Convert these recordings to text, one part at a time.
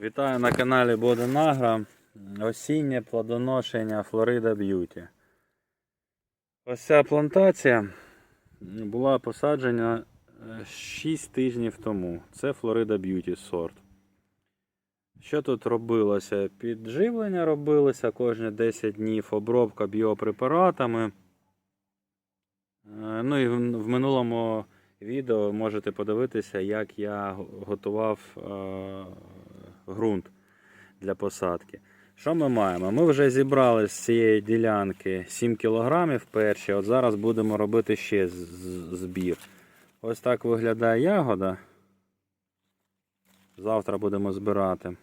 Вітаю на каналі Боденагра. Осіннє плодоношення Флорида Б'юті. Ось ця плантація була посаджена 6 тижнів тому. Це Флорида Б'юті сорт. Що тут робилося? Підживлення робилося кожні 10 днів, обробка біопрепаратами. Е, Ну і в в минулому відео можете подивитися, як я готував е, ґрунт для посадки. Що ми маємо? Ми вже зібрали з цієї ділянки 7 кг перші. От зараз будемо робити ще збір. Ось так виглядає ягода. Завтра будемо збирати.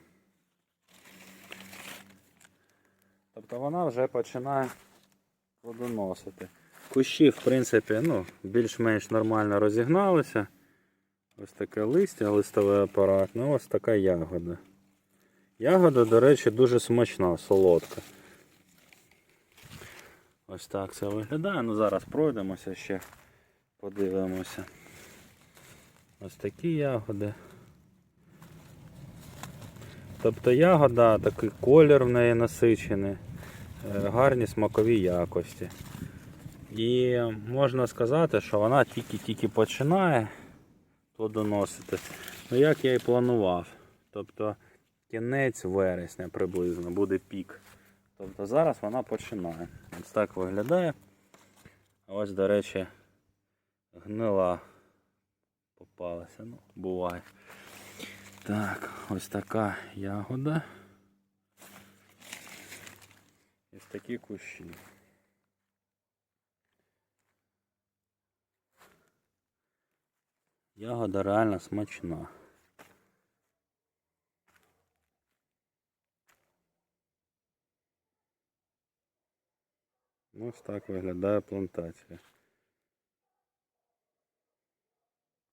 Тобто вона вже починає плодоносити. Кущі, в принципі, ну, більш-менш нормально розігналися. Ось таке листя, листовий апарат, ну ось така ягода. Ягода, до речі, дуже смачна, солодка. Ось так це виглядає. Ну зараз пройдемося ще, подивимося. Ось такі ягоди. Тобто ягода, такий колір в неї насичений, е, гарні смакові якості. І можна сказати, що вона тільки-тільки починає плодоносити. Ну як я і планував. Тобто кінець вересня приблизно буде пік. Тобто зараз вона починає. Ось так виглядає. Ось, до речі, гнила попалася. Ну, буває. Так, ось така ягода. Ось такі кущі. Ягода реально смачна. Ось так виглядає плантація.